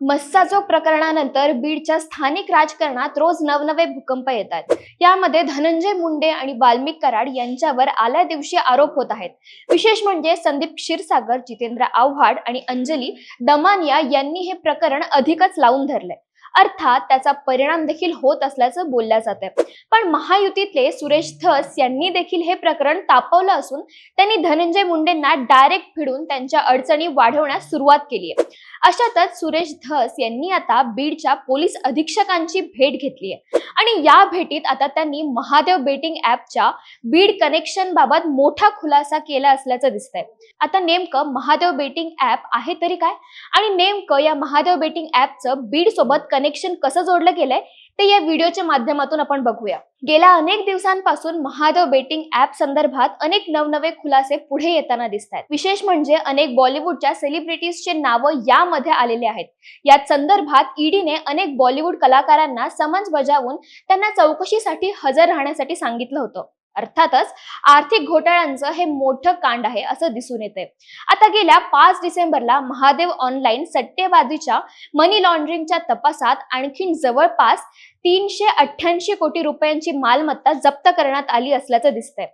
मस्साजोग प्रकरणानंतर बीडच्या स्थानिक राजकारणात रोज नवनवे भूकंप येतात. यामध्ये धनंजय मुंडे आणि वाल्मिक कराड यांच्यावर आल्या दिवशी आरोप होत आहेत. विशेष म्हणजे संदीप क्षीरसागर जितेंद्र आव्हाड आणि अंजली दमानिया यांनी हे प्रकरण अधिकच लावून धरलंय. अर्थात त्याचा परिणाम देखील होत असल्याचं बोलल्या जात आहे पण महायुतीतले सुरेश धस यांनी देखील हे प्रकरण तापवलं असून त्यांनी धनंजय मुंडेंना डायरेक्ट भिडून त्यांच्या अडचणी वाढवण्यास सुरुवात केली आहे. अशातच सुरेश धस यांनी आता बीडच्या पोलीस अधीक्षकांची भेट घेतली आहे. आणि या भेटीत आता त्यांनी महादेव बेटिंग ऍपच्या बीड कनेक्शन बाबत मोठा खुलासा केला असल्याचं दिसतंय. आता नेमकं महादेव बेटिंग ऍप आहे तरी काय? आणि नेमकं या महादेव बेटिंग ऍपचं बीड सोबत कनेक्शन कसं जोडलं गेलंय ते या व्हिडिओच्या माध्यमातून आपण बघूया. गेल्या अनेक दिवसांपासून महादेव बेटिंग ऍप संदर्भात अनेक नवनवे खुलासे पुढे येताना दिसत आहेत विशेष म्हणजे अनेक बॉलिवूडच्या सेलिब्रिटीजचे नावं यामध्ये आलेले आहेत. या संदर्भात ईडीने अनेक बॉलिवूड कलाकारांना समन्स बजावून त्यांना चौकशीसाठी हजर राहण्यासाठी सांगितलं होतं. अर्थातच आर्थिक घोटाळ्यांचं हे मोठं कांड आहे असं दिसून येते आता गेल्या पाच डिसेंबरला महादेव ऑनलाईन सट्टेबाजीच्या मनी लॉन्ड्रिंगच्या तपासात आणखीन जवळपास तीनशे अठ्ठ्याऐंशी कोटी रुपयांची मालमत्ता जप्त करण्यात आली असल्याचं दिसतंय.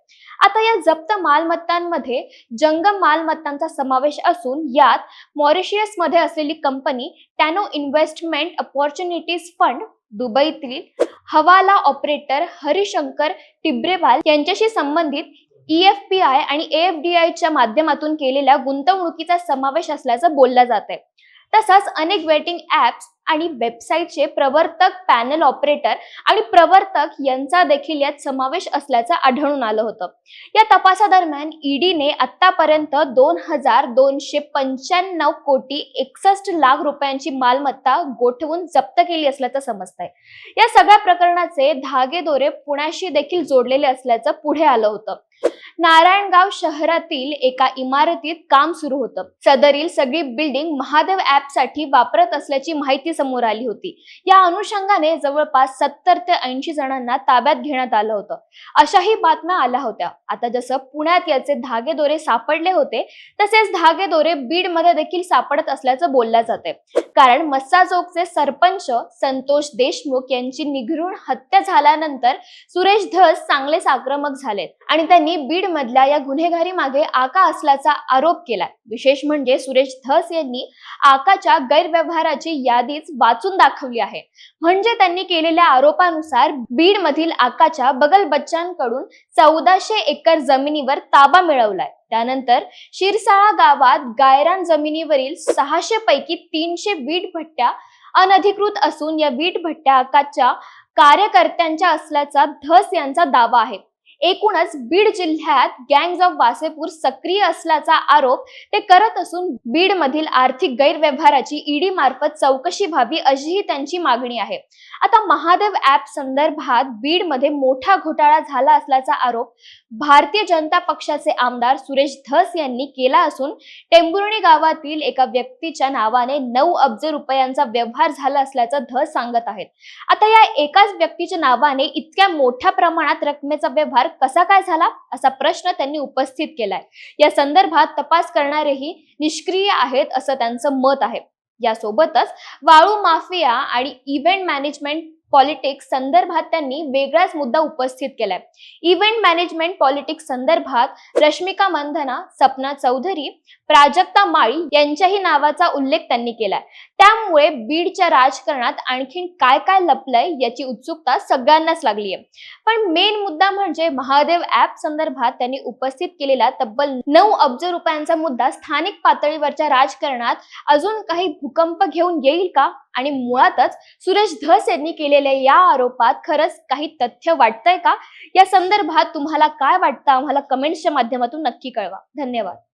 आता या जप्त मालमत्तांमध्ये जंगम मालमत्तांचा समावेश असून यात मॉरिशियसमध्ये असलेली company Tano investment opportunities fund दुबईतील हवाला ऑपरेटर हरिशंकर टिब्रेवाल यांच्याशी संबंधित ईएफपीआय आणि एएफडीआय च्या माध्यमातून केलेल्या गुंतवणुकीचा समावेश असल्याचं बोललं जात आहे तसंच अनेक वेटिंग ऍप्स आणि वेबसाईटचे प्रवर्तक पॅनल ऑपरेटर आणि प्रवर्तक यांचा देखील यात समावेश असल्याचं आढळून आलं होतं. या तपासादरम्यान ईडीने आतापर्यंत दोन हजार दोनशे पंच्याण्णव कोटी एकसष्ट लाख रुपयांची मालमत्ता गोठवून जप्त केली असल्याचं समजतंय. या सगळ्या प्रकरणाचे धागेदोरे पुण्याशी देखील जोडलेले असल्याचं पुढे आलं होतं. नारायणगाव शहरातील एका इमारतीत काम सुरू होतं. सदरील सगळी बिल्डिंग महादेव ऍपसाठी वापरत असल्याची माहिती समोर आली होती. या अनुषंगाने जवळपास सत्तर ते ऐंशी जणांना ताब्यात घेण्यात आलं होतं. अशाही बातम्या आल्या होत्या. आता जसं पुण्यात याचे धागेदोरे सापडले होते तसेच धागेदोरे बीडमध्ये देखील सापडत असल्याचं बोलल्या जाते कारण मस्साजोगचे सरपंच संतोष देशमुख यांची निघरून हत्या झाल्यानंतर सुरेश धस चांगलेच आक्रमक झालेत. आणि त्यांनी बीड मधल्या या गुन्हेगारी मागे आका असल्याचा आरोप केलाय. विशेष म्हणजे सुरेश धस यांनी आकाच्या गैरव्यवहाराची यादीच वाचून दाखवली आहे. म्हणजे त्यांनी केलेल्या आरोपानुसार बीड मधील आकाच्या बगल बच्चांकडून चौदाशे एकर जमिनीवर ताबा मिळवलाय. त्यानंतर शिरसाळा गावात गायरान जमिनीवरील सहाशे पैकी तीनशे वीट भट्ट्या अनधिकृत असून या वीट भट्ट्या कार्यकर्त्यांच्या असल्याचा धस यांचा दावा आहे. एकूणच बीड जिल्ह्यात गँग्ज ऑफ वासेपूर सक्रिय असल्याचा आरोप ते करत असून बीड मधील आर्थिक गैरव्यवहाराची ईडी मार्फत चौकशी व्हावी अशीही त्यांची मागणी आहे. आता महादेव ऍप संदर्भात बीडमध्ये मोठा घोटाळा झाला असल्याचा आरोप भारतीय जनता पक्षाचे आमदार सुरेश धस यांनी केला असून टेंभुर्णी गावातील एका व्यक्तीच्या नावाने नऊ अब्ज रुपयांचा व्यवहार झाला असल्याचं धस सांगत आहेत. आता या एकाच व्यक्तीच्या नावाने इतक्या मोठ्या प्रमाणात रकमेचा व्यवहार व्यवहार कसा काय झाला असा प्रश्न त्यांनी उपस्थित केलाय. या संदर्भात तपास करणारेही निष्क्रिय आहेत असं त्यांचं मत आहे. यासोबतच वाळू माफिया आणि इव्हेंट मॅनेजमेंट पॉलिटिक्स संदर्भात त्यांनी वेगळाच मुद्दा उपस्थित केलाय. इव्हेंट मॅनेजमेंट पॉलिटिक्स संदर्भात रश्मिका मंधना सपना चौधरी प्राजक्ता माळी यांच्याही नावाचा उल्लेख त्यांनी केलाय. त्यामुळे बीडच्या राजकारणात आणखीन काय काय लपलंय याची उत्सुकता सगळ्यांनाच लागली आहे पण मेन मुद्दा म्हणजे महादेव ऍप संदर्भात त्यांनी उपस्थित केलेला तब्बल नऊ अब्ज रुपयांचा मुद्दा स्थानिक पातळीवरच्या राजकारणात अजून काही भूकंप घेऊन येईल का? आणि मुळातच सुरेश धस यांनी केलेल्या या आरोपात खरंच काही तथ्य वाटतंय का? या संदर्भात तुम्हाला काय वाटतं? आम्हाला कमेंट्सच्या माध्यमातून नक्की कळवा. धन्यवाद.